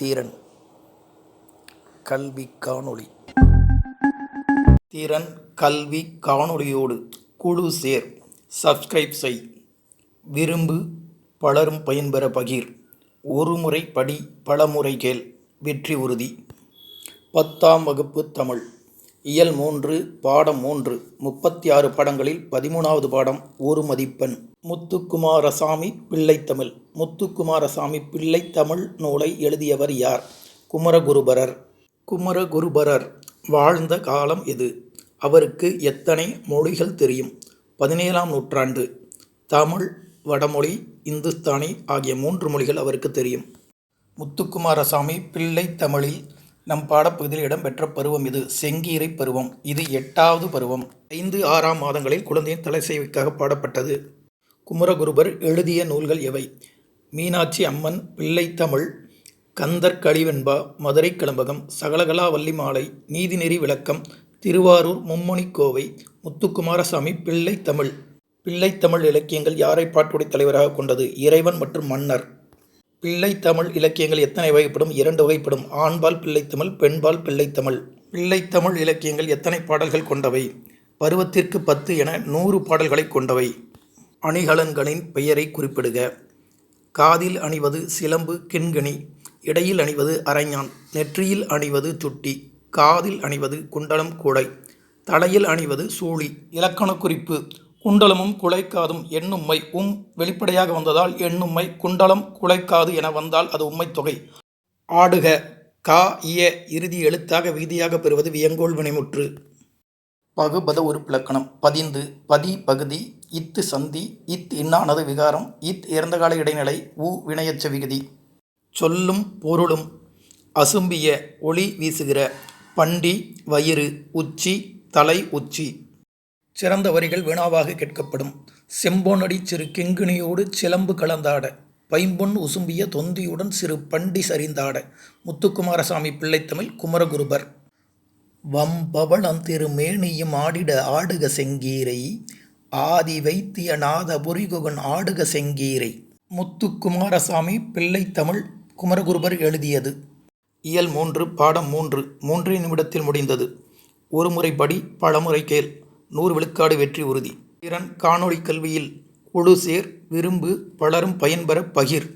தீரன். கல்வி காணொளி. திறன் கல்வி காணொளியோடு குழு சேர். சப்ஸ்கிரைப் செய். விரும்பு பலரும் பயன்பெற பகிர். ஒரு முறை படி பலமுறை கேள். வெற்றி உறுதி. பத்தாம் வகுப்பு தமிழ். இயல் மூன்று பாடம் மூன்று முப்பத்தி ஆறு பாடங்களில் பதிமூணாவது பாடம் ஒரு மதிப்பெண். முத்துக்குமாரசாமி பிள்ளைத்தமிழ். முத்துக்குமாரசாமி பிள்ளைத்தமிழ் நூலை எழுதியவர் யார்? குமரகுருபரர். குமரகுருபரர் வாழ்ந்த காலம் எது? அவருக்கு எத்தனை மொழிகள் தெரியும்? பதினேழாம் நூற்றாண்டு. தமிழ் வடமொழி இந்துஸ்தானி ஆகிய மூன்று மொழிகள் அவருக்கு தெரியும். முத்துக்குமாரசாமி பிள்ளை தமிழில் நம் பாடப்பகுதியில் இடம்பெற்ற பருவம் இது. செங்கீரை பருவம். இது எட்டாவது பருவம். ஐந்து ஆறாம் மாதங்களில் குழந்தையின் தலைசேவைக்காக பாடப்பட்டது. குமரகுருபர் எழுதிய நூல்கள் எவை? மீனாட்சி அம்மன் பிள்ளைத்தமிழ் கந்தர் கழிவெண்பா மதுரை கிளம்பகம் சகலகலா வள்ளி மாலை நீதிநெறி விளக்கம் திருவாரூர் மும்மணி கோவை முத்துக்குமாரசாமி பிள்ளைத்தமிழ் பிள்ளைத்தமிழ் இலக்கியங்கள் யாரை பாட்டுடை தலைவராக கொண்டது? இறைவன் மற்றும் மன்னர். பிள்ளைத்தமிழ் இலக்கியங்கள் எத்தனை வகைப்படும்? இரண்டு வகைப்படும். ஆண்பால் பிள்ளைத்தமிழ் பெண்பால் பிள்ளைத்தமிழ். பிள்ளைத்தமிழ் இலக்கியங்கள் எத்தனை பாடல்கள் கொண்டவை? பருவத்திற்கு பத்து என நூறு பாடல்களை கொண்டவை. அணிகலன்களின் பெயரை குறிப்பிடுக. காதில் அணிவது சிலம்பு கிண்கிணி. இடையில் அணிவது அரைஞான். நெற்றியில் அணிவது சுட்டி காதில் அணிவது குண்டலம் கூடை. தலையில் அணிவது சூழி. இலக்கண குறிப்பு. குண்டலமும் குலைக்காதும் எண்ணும்மை உம் வெளிப்படையாக வந்ததால் எண்ணும்மை குண்டலம் குலைக்காது என வந்தால் அது உம்மை தொகை. ஆடுக கா இய இறுதி எழுத்தாக விகுதியாக பெறுவது வியங்கோள் வினைமுற்று. பகுபத உறுப்பிலக்கணம் பதிந்து பதி பகுதி இத்து சந்தி இத் இன்னானது விகாரம் இத் இறந்தகால இடைநிலை உ வினையச்ச விகுதி. சொல்லும் பொருளும் அசும்பிய ஒளி வீசுகிற பண்டி வயிறு உச்சி தலை உச்சி. சிறந்த வரிகள் வினாவாக கேட்கப்படும். செம்பொனடி சிறு கிங்கிணியோடு சிலம்பு கலந்தாட பைம்பொன் உசும்பிய தொந்தியுடன் சிறு பண்டி சரிந்தாட முத்துக்குமாரசாமி பிள்ளைத்தமிழ் குமரகுருபர். வம்பவளம் திருமேனியும் ஆடிட ஆடுக செங்கீரை ஆதி வைத்தியநாத புரிகுகன் ஆடுக செங்கீரை. முத்துக்குமாரசாமி பிள்ளைத்தமிழ் குமரகுருபர் எழுதியது. இயல் மூன்று பாடம் மூன்று மூன்றே நிமிடத்தில் முடிந்தது. ஒரு முறை படி பலமுறை கேள். நூறு விழுக்காடு வெற்றி உறுதி. திறன் காணொளி கல்வியில் குழு சேர் விரும்பு பலரும் பயன்பெற பகிர்.